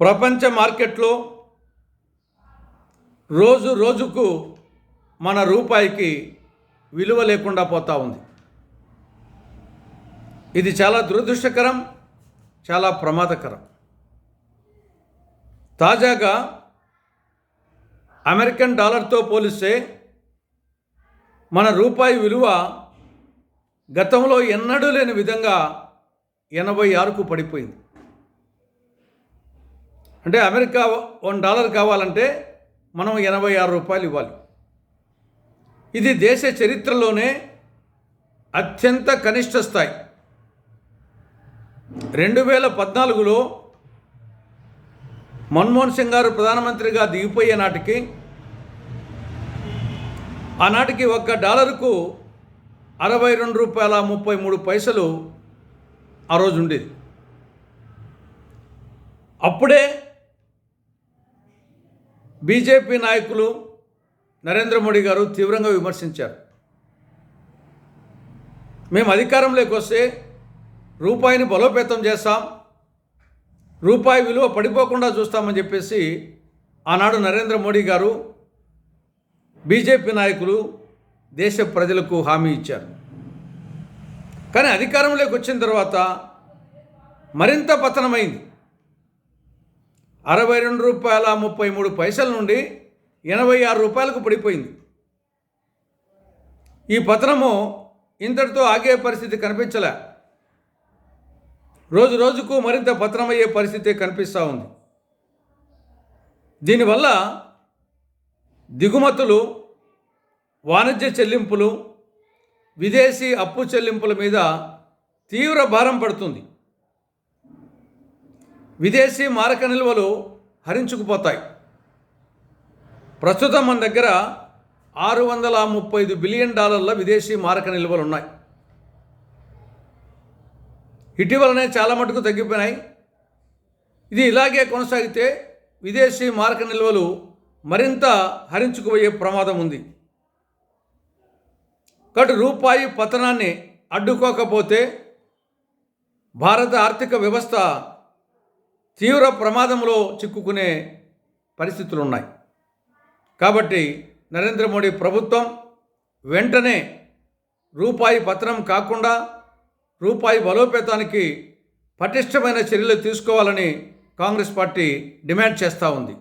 ప్రపంచ మార్కెట్లో రోజు రోజుకు మన రూపాయికి విలువ లేకుండా పోతా ఉంది. ఇది చాలా దురదృష్టకరం చాలా ప్రమాదకరం. తాజాగా అమెరికన్ డాలర్తో పోలిస్తే మన రూపాయి విలువ గతంలో ఎన్నడూ లేని విధంగా ఎనభై ఆరుకు పడిపోయింది. అంటే అమెరికా వన్ డాలర్ కావాలంటే మనం ఎనభై ఆరు రూపాయలు ఇవ్వాలి. ఇది దేశ చరిత్రలోనే అత్యంత కనిష్ట స్థాయి. రెండు వేల పద్నాలుగులో మన్మోహన్ సింగ్ గారు ప్రధానమంత్రిగా దిగిపోయే నాటికి ఆనాటికి ఒక్క డాలర్కు అరవై రెండు రూపాయల ముప్పై మూడు పైసలు ఆ రోజు ఉండేది. అప్పుడే బీజేపీ నాయకులు నరేంద్ర మోడీ గారు తీవ్రంగా విమర్శించారు. మేము అధికారంలోకి వస్తే రూపాయిని బలోపేతం చేస్తాం రూపాయి విలువ పడిపోకుండా చూస్తామని చెప్పేసి ఆనాడు నరేంద్ర మోడీ గారు బీజేపీ నాయకులు దేశ ప్రజలకు హామీ ఇచ్చారు. కానీ అధికారంలోకి వచ్చిన తర్వాత మరింత పతనమైంది. అరవై రెండు రూపాయల ముప్పై మూడు పైసల నుండి ఎనభై ఆరు రూపాయలకు పడిపోయింది. ఈ పతనము ఇంతటితో ఆగే పరిస్థితి కనిపించలే. రోజు రోజుకు మరింత పతనమయ్యే పరిస్థితి కనిపిస్తూ ఉంది. దీనివల్ల దిగుమతులు వాణిజ్య చెల్లింపులు విదేశీ అప్పు చెల్లింపుల మీద తీవ్ర భారం పడుతుంది. విదేశీ మారక నిల్వలు హరించుకుపోతాయి. ప్రస్తుతం మన దగ్గర ఆరు వందల ముప్పై ఐదు బిలియన్ డాలర్ల విదేశీ మారక నిల్వలు ఉన్నాయి ఇటీవలనే చాలా మటుకు తగ్గిపోయినాయి. ఇది ఇలాగే కొనసాగితే విదేశీ మారక నిల్వలు మరింత హరించుకుపోయే ప్రమాదం ఉంది. కాబట్టి రూపాయి పతనాన్ని అడ్డుకోకపోతే భారత ఆర్థిక వ్యవస్థ తీవ్ర ప్రమాదంలో చిక్కుకునే పరిస్థితులు ఉన్నాయి కాబట్టి నరేంద్ర మోడీ ప్రభుత్వం వెంటనే రూపాయి పతనం కాకుండా రూపాయి బలోపేతానికి పటిష్టమైన చర్యలు తీసుకోవాలని కాంగ్రెస్ పార్టీ డిమాండ్ చేస్తూ ఉంది.